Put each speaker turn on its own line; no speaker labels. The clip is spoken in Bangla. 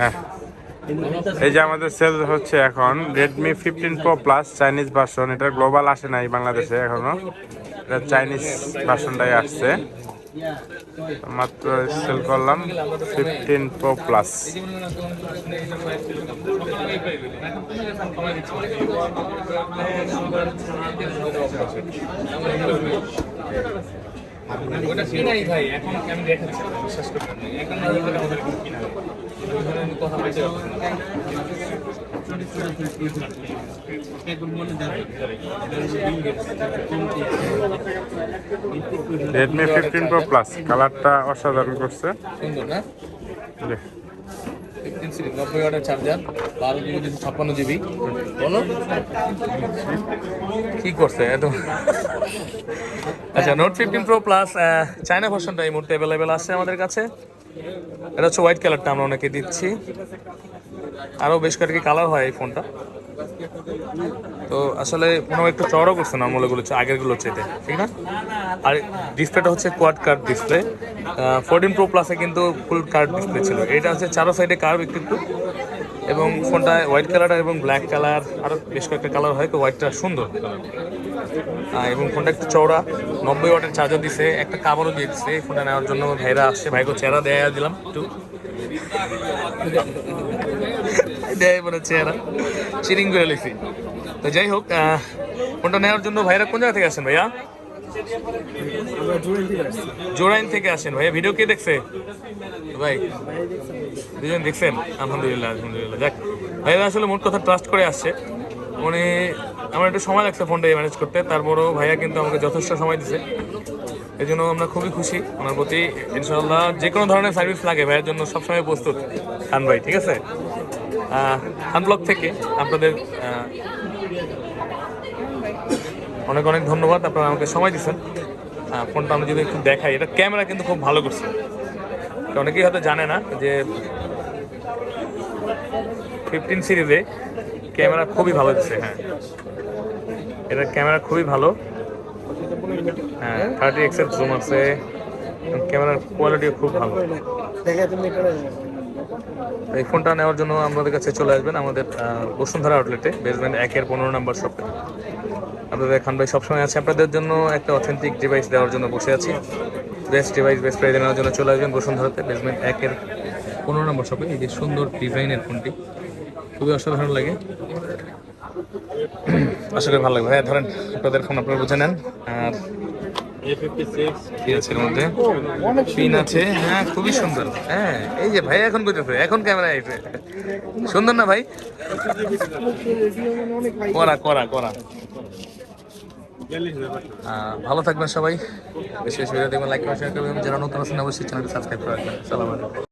হ্যাঁ। এই যে আমাদের সেল হচ্ছে এখন Redmi fifteen pro plus Chinese version এটা গ্লোবাল আসে নাই বাংলাদেশে এখনও। এটা চাইনিজ ভার্সনটাই আসছে। মাত্র সেল করলাম ফিফটিন প্রো প্লাস
ওটা কিনাই ভাই এখন আমি দেখাচ্ছি বিশ্বাস করবেন না। এখন না হলে আমাদের কিনা হবে। ওই ধরনের আমি কথা বলতে
রেডমি ফিফটিন প্রো প্লাস কালারটা অসাধারণ করছে
সুন্দর না। নব্বই চার্জার বারো ছাপ্পান্ন জিবি বলো। কি করছে? আচ্ছা Note fifteen pro plus China ভার্সনটা এই মুহূর্তে অ্যাভেলেবেল আছে আমাদের কাছে। এটা হচ্ছে হোয়াইট কালারটা আমরা ওনাকে দিচ্ছি। আরও বেশ কয়েকটি কালার হয় এই ফোনটা তো আসলে মনে হয় একটু চড়ও করছে না মূলগুলো আগেরগুলো চেতে ঠিক না? আর ডিসপ্লেটা হচ্ছে quad curved display fourteen pro প্লাসে কিন্তু ফুল কার্ড ডিসপ্লে ছিল। এটা হচ্ছে চারো সাইডে কার্ভ একটু একটু। এবং ফোনটা হোয়াইট কালার এবং ব্ল্যাক কালার আরও বেশ কয়েকটা কালার হয়, তো হোয়াইটটা সুন্দর। এবং ফোনটা একটু চওড়া, নব্বই ওয়াটের চার্জার দিছে, একটা কাভারও দিয়ে দিচ্ছে এই ফোনটা নেওয়ার জন্য ভাইরা আসছে। ভাইকে চেহারা দেয়া দিলাম একটু। দেয় মনে চেহারা চিরিং করে লিখি তো যাই হোক ফোনটা নেওয়ার জন্য ভাইরা কোন জায়গা থেকে আসেন ভাইয়া? জোরাইন থেকে আসেন ভাইয়া ভিডিও কে দেখছে? ভাই, দুজন দেখছেন? আলহামদুলিল্লাহ আলহামদুলিল্লাহ। যাক ভাইরা আসলে মোট কথা ট্রাস্ট করে আসছে। উনি আমার একটু সময় লাগছে ফোনটা ম্যানেজ করতে। তারপরও ভাইয়া কিন্তু আমাকে যথেষ্ট সময় দিছে। এই জন্য আমরা খুবই খুশি। ওনার প্রতি ইনশাল্লাহ যে কোনো ধরনের সার্ভিস লাগে ভাইয়ের জন্য সবসময় প্রস্তুত। খান ভাই, ঠিক আছে? খান ব্লক থেকে আপনাদের অনেক অনেক ধন্যবাদ, আপনারা আমাকে সময় দিচ্ছেন ফোনটা আমি যদি একটু দেখাই, এটা ক্যামেরা কিন্তু খুব ভালো করছে। অনেকেই হয়তো জানে না যে ফিফটিন সিরিজে ক্যামেরা খুবই ভালো দিচ্ছে হ্যাঁ। এটার ক্যামেরা খুবই ভালো। হ্যাঁ থার্টি এক্সেল জুম আছে ক্যামেরার কোয়ালিটিও খুব ভালো। এই ফোনটা নেওয়ার জন্য আমাদের কাছে চলে আসবেন আমাদের বসুন্ধরা আউটলেটে বেসমেন্ট একের পনেরো নম্বর শপে আপনাদের খান ভাই সবসময় আছে। আপনাদের জন্য একটা অথেন্টিক ডিভাইস দেওয়ার জন্য বসে আছি। বেস্ট ডিভাইস বেস্ট প্রাইজে নেওয়ার জন্য চলে আসবেন বসুন্ধরাতে। বেসমেন্ট একের পনেরো নম্বর শপে এই যে সুন্দর ডিজাইনের ফোনটি খুবই অসাধারণ লাগে। আশা করি ভালো লাগবে। হ্যাঁ ধরেন আপনাদের ফোন আপনারা বুঝে নেন। আর মধ্যে। আছে। হ্যাঁ খুবই সুন্দর। হ্যাঁ এই যে এখন এখন ক্যামেরা সুন্দর না ভাই? করা করা করা। ভালো থাকবেন সবাই। বেশি বেশি ভিডিও দেখবেন লাইক করবেন যারা নতুন আছেন, অবশ্যই চ্যানেলটি সাবস্ক্রাইব করে রাখবেন। সালাম আলাইকুম।